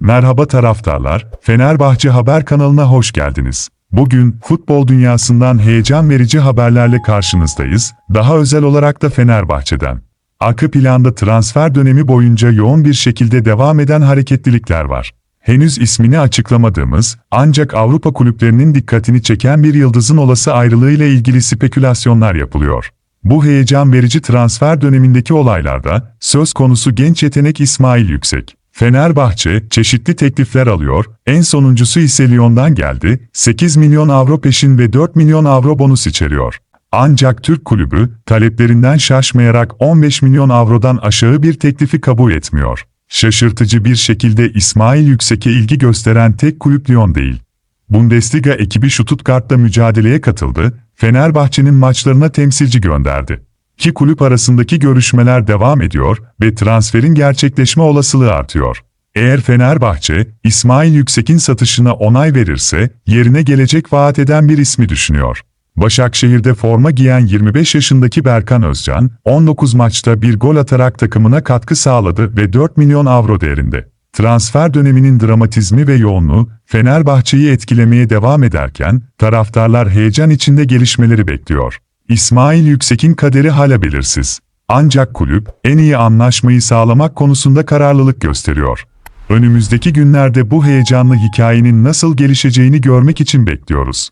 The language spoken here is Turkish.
Merhaba taraftarlar, Fenerbahçe Haber kanalına hoş geldiniz. Bugün futbol dünyasından heyecan verici haberlerle karşınızdayız, daha özel olarak da Fenerbahçe'den. Arka planda transfer dönemi boyunca yoğun bir şekilde devam eden hareketlilikler var. Henüz ismini açıklamadığımız, ancak Avrupa kulüplerinin dikkatini çeken bir yıldızın olası ayrılığıyla ilgili spekülasyonlar yapılıyor. Bu heyecan verici transfer dönemindeki olaylarda, söz konusu genç yetenek İsmail Yüksek. Fenerbahçe, çeşitli teklifler alıyor, en sonuncusu ise Lyon'dan geldi, 8 milyon avro peşin ve 4 milyon avro bonus içeriyor. Ancak Türk kulübü, taleplerinden şaşmayarak 15 milyon avrodan aşağı bir teklifi kabul etmiyor. Şaşırtıcı bir şekilde İsmail Yüksek'e ilgi gösteren tek kulüp Lyon değil. Bundesliga ekibi Stuttgart'ta mücadeleye katıldı, Fenerbahçe'nin maçlarına temsilci gönderdi. İki kulüp arasındaki görüşmeler devam ediyor ve transferin gerçekleşme olasılığı artıyor. Eğer Fenerbahçe, İsmail Yüksek'in satışına onay verirse, yerine gelecek vaat eden bir ismi düşünüyor. Başakşehir'de forma giyen 25 yaşındaki Berkan Özcan, 19 maçta bir gol atarak takımına katkı sağladı ve 4 milyon avro değerinde. Transfer döneminin dramatizmi ve yoğunluğu Fenerbahçe'yi etkilemeye devam ederken taraftarlar heyecan içinde gelişmeleri bekliyor. İsmail Yüksek'in kaderi hala belirsiz. Ancak kulüp en iyi anlaşmayı sağlamak konusunda kararlılık gösteriyor. Önümüzdeki günlerde bu heyecanlı hikayenin nasıl gelişeceğini görmek için bekliyoruz.